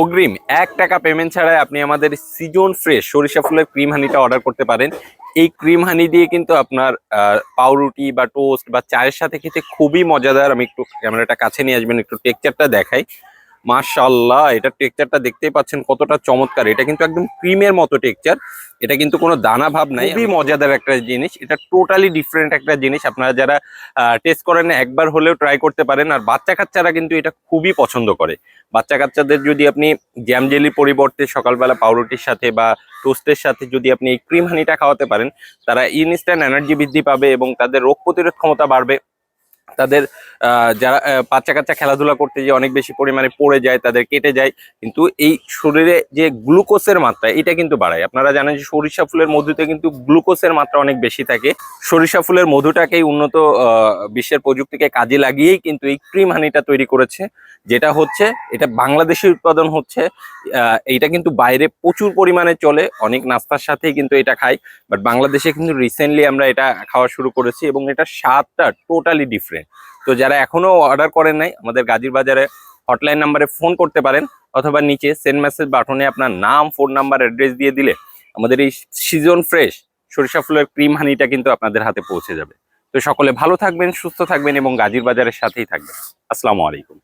অগ্রিম এক টাকা পেমেন্ট ছাড়াই আপনি আমাদের সিজন ফ্রেশ সরিষা ফুলের ক্রিম হানিটা অর্ডার করতে পারেন। এই ক্রিম হানি দিয়ে কিন্তু আপনার পাউরুটি বা টোস্ট বা চায়ের সাথে খেতে খুবই মজাদার। আমি একটু ক্যামেরাটা কাছে নিয়ে আসবেন, একটু টেক্সচারটা দেখাই। মাশাল্লাহ এটা টেক্সচারটা দেখতেই পাচ্ছেন কতটা চমৎকার। এটা কিন্তু একদম ক্রিমের মতো টেক্সচার। এটা কিন্তু কোনো দানা ভাব নাই খুবই মজাদার একটা জিনিস। এটা টোটালি ডিফারেন্ট একটা জিনিস। আপনারা যারা টেস্ট করেন একবার হলেও ট্রাই করতে পারেন। আর বাচ্চা কাচ্চারা কিন্তু এটা খুবই পছন্দ করে। বাচ্চা কাচ্চাদের যদি আপনি জ্যাম জেলির পরিবর্তে সকালবেলা পাউরুটির সাথে বা টোস্টের সাথে যদি আপনি এই ক্রিম হানিটা খাওয়াতে পারেন তারা ইনস্ট্যান্ট এনার্জি বৃদ্ধি পাবে এবং তাদের রোগ প্রতিরোধ ক্ষমতা বাড়বে। তাদের যারা বাচ্চা কাচ্চা খেলাধুলা করতে যে অনেক বেশি পরিমাণে পড়ে যায়, তাদের কেটে যায়, কিন্তু এই শরীরে যে গ্লুকোজের মাত্রা, এটা কিন্তু বাড়ায়। আপনারা জানেন যে সরিষা ফুলের মধুতে কিন্তু গ্লুকোজের মাত্রা অনেক বেশি থাকে। সরিষা ফুলের মধুটাকেই উন্নত বিশ্বের প্রযুক্তিকে কাজে লাগিয়েই কিন্তু এই ক্রিম হানিটা তৈরি করেছে। যেটা হচ্ছে, এটা বাংলাদেশে উৎপাদন হচ্ছে এইটা কিন্তু বাইরে প্রচুর পরিমাণে চলে, অনেক নাস্তার সাথেই কিন্তু এটা খাই বাট বাংলাদেশে কিন্তু রিসেন্টলি আমরা এটা খাওয়া শুরু করেছি এবং এটা স্বাদটা টোটালি ডিফারেন্ট তো যারা এখনও অর্ডার করেন নাই, আমাদের গাজীর বাজারে হটলাইন নাম্বারে ফোন করতে পারেন, অথবা নিচে সেন্ড মেসেজ বাটনে আপনার নাম ফোন নাম্বার অ্যাড্রেস দিয়ে দিলে, আমাদের এই সিজন ফ্রেশ সরিষা ফুলের ক্রিম হানিটা কিন্তু আপনাদের হাতে পৌঁছে যাবে। তো সকলে ভালো থাকবেন, সুস্থ থাকবেন এবং গাজীর বাজারের সাথেই থাকবেন। আসসালামু আলাইকুম।